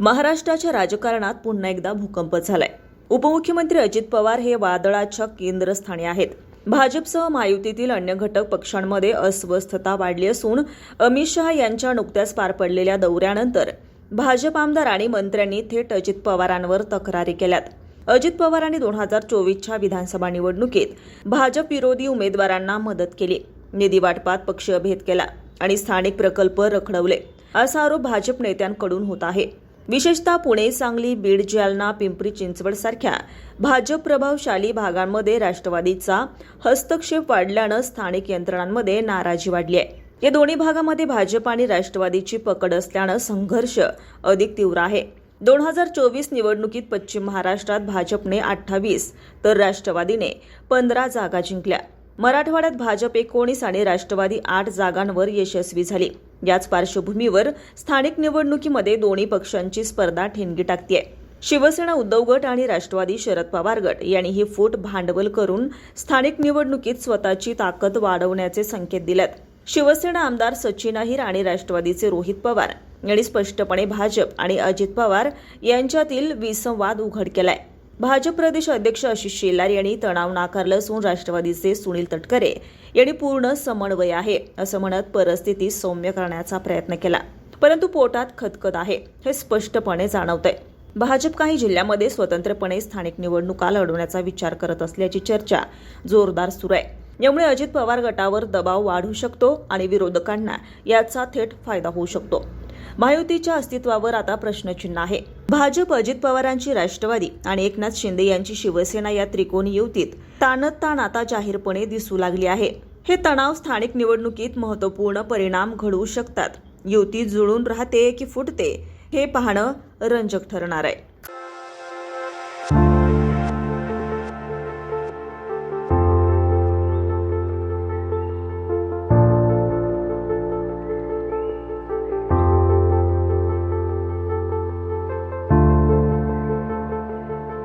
महाराष्ट्राच्या राजकारणात पुन्हा एकदा भूकंप झालाय. उपमुख्यमंत्री अजित पवार हे वादळाच्या केंद्रस्थानी आहेत. भाजपसह महायुतीतील अन्य घटक पक्षांमध्ये अस्वस्थता वाढली असून अमित शहा यांच्या नुकत्याच पार पडलेल्या दौऱ्यानंतर भाजप आमदार आणि मंत्र्यांनी थेट अजित पवारांवर तक्रारी केल्यात. अजित पवारांनी दोन हजार चोवीसच्या विधानसभा निवडणुकीत भाजप विरोधी उमेदवारांना मदत केली. निधी वाटपात पक्षीय भेद केला आणि स्थानिक प्रकल्प रखडवले. असा आरोप भाजप नेत्यांकडून होत आहे. विशेषतः पुणे सांगली बीड जालना पिंपरी चिंचवड सारख्या भाजप प्रभावशाली भागांमध्ये राष्ट्रवादीचा हस्तक्षेप वाढल्यानं स्थानिक यंत्रणांमध्ये नाराजी वाढली आहे. या दोन्ही भागामध्ये भाजप आणि राष्ट्रवादीची पकड असल्यानं संघर्ष अधिक तीव्र आहे. दोन हजार चोवीस निवडणुकीत पश्चिम महाराष्ट्रात भाजपने अठ्ठावीस तर राष्ट्रवादीने पंधरा जागा जिंकल्या. मराठवाड्यात भाजप एकोणीस आणि राष्ट्रवादी आठ जागांवर यशस्वी झाली. याच पार्श्वभूमीवर स्थानिक निवडणुकीमध्ये दोन्ही पक्षांची स्पर्धा ठिणगी टाकतीय. शिवसेना उद्धव गट आणि राष्ट्रवादी शरद पवार गट यांनी ही फूट भांडवल करून स्थानिक निवडणुकीत स्वतःची ताकद वाढवण्याचे संकेत दिलेत. शिवसेना आमदार सचिन अहिर आणि राष्ट्रवादीचे रोहित पवार यांनी स्पष्टपणे भाजप आणि अजित पवार यांच्यातील विसंवाद उघड केलाय. भाजप प्रदेश अध्यक्ष आशिष शेलार यांनी तणाव नाकारला असून राष्ट्रवादीचे सुनील तटकरे यांनी पूर्ण समन्वय आहे असं म्हणत परिस्थिती सौम्य करण्याचा प्रयत्न केला. परंतु पोटात खदखद आहे हे स्पष्टपणे जाणवतंय. भाजप काही जिल्ह्यामध्ये स्वतंत्रपणे स्थानिक निवडणुका लढवण्याचा विचार करत असल्याची चर्चा जोरदार सुरू आहे. यामुळे अजित पवार गटावर दबाव वाढू शकतो आणि विरोधकांना याचा थेट फायदा होऊ शकतो. महायुतीच्या अस्तित्वावर आता प्रश्नचिन्ह आहे. भाजप अजित पवारांची राष्ट्रवादी आणि एकनाथ शिंदे यांची शिवसेना या त्रिकोणी युतीत ताणत ताण आता जाहीरपणे दिसू लागली आहे. हे तणाव स्थानिक निवडणुकीत महत्त्वपूर्ण परिणाम घडवू शकतात. युती जुळून राहते की फुटते हे पाहणं रंजक ठरणार आहे.